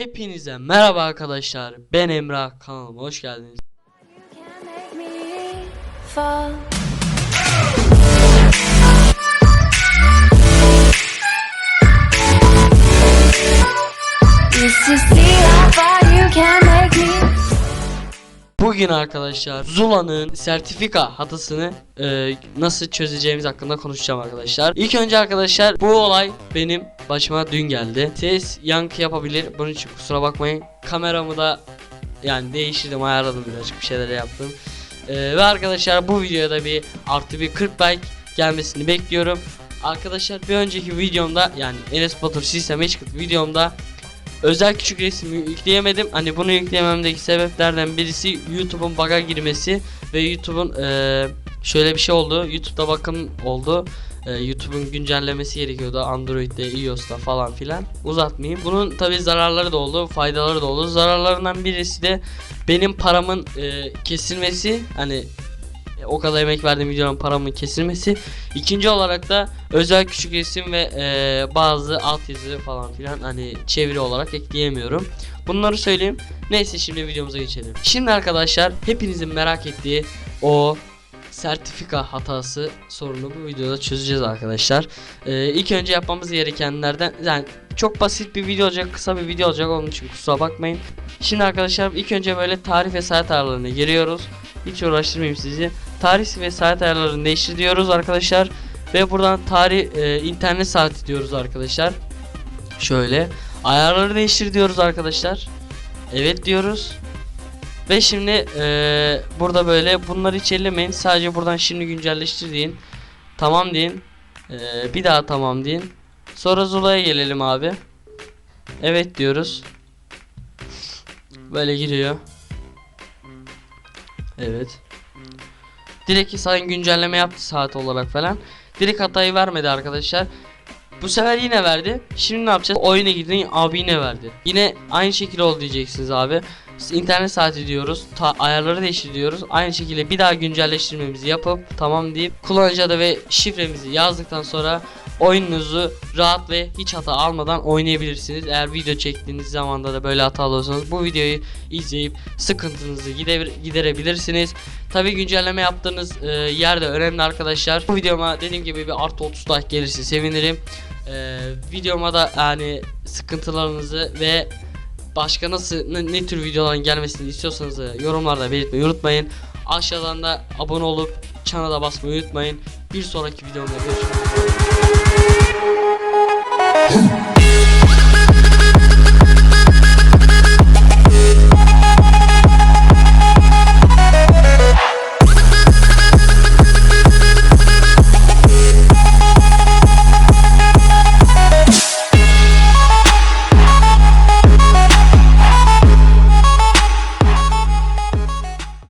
Hepinize merhaba arkadaşlar. Ben Emrah kanalıma hoş geldiniz. Bugün arkadaşlar Zula'nın sertifika hatasını e, nasıl çözeceğimiz hakkında konuşacağım arkadaşlar. İlk önce arkadaşlar bu olay benim başıma dün geldi. Ses yankı yapabilir. Bunun için kusura bakmayın. Kameramı da yani değiştirdim, ayarladım birazcık bir şeyler yaptım. E, ve arkadaşlar bu videoya da bir artı bir 40 like gelmesini bekliyorum. Arkadaşlar bir önceki videomda yani Enes Batur Sistem Eşkıt videomda özel küçük resim yükleyemedim. Hani bunu yükleyememdeki sebeplerden birisi YouTube'un bug'a girmesi ve YouTube'un eee, şöyle bir şey oldu. YouTube'da bakım oldu. Eee, YouTube'un güncellemesi gerekiyordu Android'de, iOS'ta falan filan. Uzatmayayım. Bunun tabi zararları da oldu, faydaları da oldu. Zararlarından birisi de benim paramın eee, kesilmesi. Hani e, o kadar emek verdiğim videonun paramın kesilmesi. İkinci olarak da özel küçük resim ve e, bazı altyazı falan filan hani çeviri olarak ekleyemiyorum. Bunları söyleyeyim. Neyse şimdi videomuza geçelim. Şimdi arkadaşlar hepinizin merak ettiği o sertifika hatası sorunu bu videoda çözeceğiz arkadaşlar. E, ilk önce yapmamız gerekenlerden yani çok basit bir video olacak, kısa bir video olacak onun için kusura bakmayın. Şimdi arkadaşlar ilk önce böyle tarih ve saat ayarlarına giriyoruz. Hiç uğraştırmayayım sizi. Tarih ve saat ayarlarını değiştir diyoruz arkadaşlar. Ve buradan tarih e, internet saati diyoruz arkadaşlar. Şöyle ayarları değiştir diyoruz arkadaşlar. Evet diyoruz. Ve şimdi e, burada böyle bunları hiç. Sadece buradan şimdi güncelleştir deyin. Tamam deyin. E, bir daha tamam deyin. Sonra Zula'ya gelelim abi. Evet diyoruz. Böyle giriyor. Evet. Direkt sayın güncelleme yaptı saat olarak falan. Direkt hatayı vermedi arkadaşlar. Bu sefer yine verdi. Şimdi ne yapacağız? Oyuna girdin abi yine verdi. Yine aynı şekilde oldu diyeceksiniz abi. İnternet saati diyoruz. Ta ayarları değiştir diyoruz. Aynı şekilde bir daha güncelleştirmemizi yapıp tamam deyip kullanıcı adı ve şifremizi yazdıktan sonra oyununuzu rahat ve hiç hata almadan oynayabilirsiniz. Eğer video çektiğiniz zamanda da böyle hatalı olursanız bu videoyu izleyip sıkıntınızı gide- giderebilirsiniz. Tabi güncelleme yaptığınız e, yerde önemli arkadaşlar. Bu videoma dediğim gibi bir artı 30 like gelirse sevinirim. E, videoma da yani sıkıntılarınızı ve başka nasıl ne, ne tür videoların gelmesini istiyorsanız da yorumlarda belirtmeyi unutmayın. Aşağıdan da abone olup çanala basmayı unutmayın. Bir sonraki videomda görüşmek üzere.